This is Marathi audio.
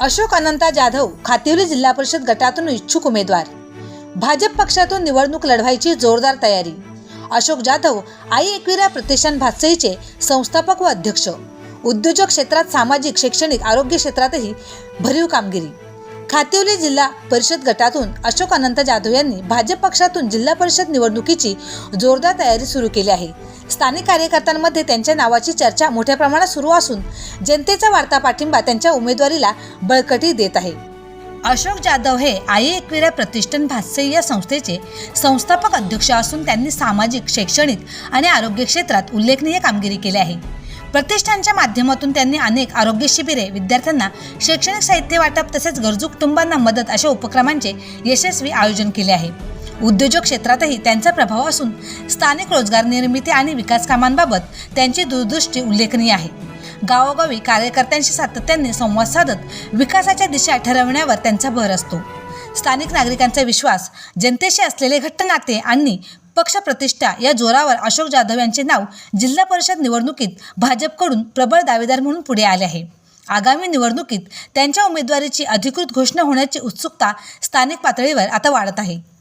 अशोक अनंता जाधव खातिवली जिल्हा परिषद गटातून इच्छुक उमेदवार. भाजप पक्षातून निवडणूक लढवायची जोरदार तयारी. अशोक जाधव आई एकविरा प्रतिष्ठान भातसईचे संस्थापक व अध्यक्ष. उद्योजक क्षेत्रात सामाजिक शैक्षणिक आरोग्य क्षेत्रातही भरीव कामगिरी. खातिवली जिल्हा परिषद गटातून अशोक अनंत जाधव यांनी भाजप पक्षातून जिल्हा परिषद निवडणुकीची जोरदार तयारी सुरू केली आहे. स्थानिक कार्यकर्त्यांमध्ये त्यांच्या नावाची चर्चा मोठ्या प्रमाणात सुरू असून जनतेचा वाढता पाठिंबा त्यांच्या उमेदवारीला बळकटी देत आहे. अशोक जाधव हे आई एकविरा प्रतिष्ठान भातसे या संस्थेचे संस्थापक अध्यक्ष असून त्यांनी सामाजिक शैक्षणिक आणि आरोग्य क्षेत्रात उल्लेखनीय कामगिरी केली आहे. प्रतिष्ठानच्या माध्यमातून त्यांनी अनेक आरोग्य शिबिरे विद्यार्थ्यांना शैक्षणिक साहित्य वाटप तसेच गरजू कुटुंबांना मदत अशा उपक्रमांचे यशस्वी आयोजन केले आहे. उद्योजक क्षेत्रातही त्यांचा प्रभाव असून स्थानिक रोजगार निर्मिती आणि विकास कामांबाबत त्यांची दूरदृष्टी उल्लेखनीय आहे. गावोगावी कार्यकर्त्यांशी सातत्याने संवाद साधत विकासाच्या दिशा ठरवण्यावर त्यांचा भर असतो. स्थानिक नागरिकांचा विश्वास जनतेशी असलेले घट्ट नाते आणि पक्षप्रतिष्ठा या जोरावर अशोक जाधव यांचे नाव जिल्हा परिषद निवडणुकीत भाजपकडून प्रबळ दावेदार म्हणून पुढे आले आहे. आगामी निवडणुकीत त्यांच्या उमेदवारीची अधिकृत घोषणा होण्याची उत्सुकता स्थानिक पातळीवर आता वाढत आहे.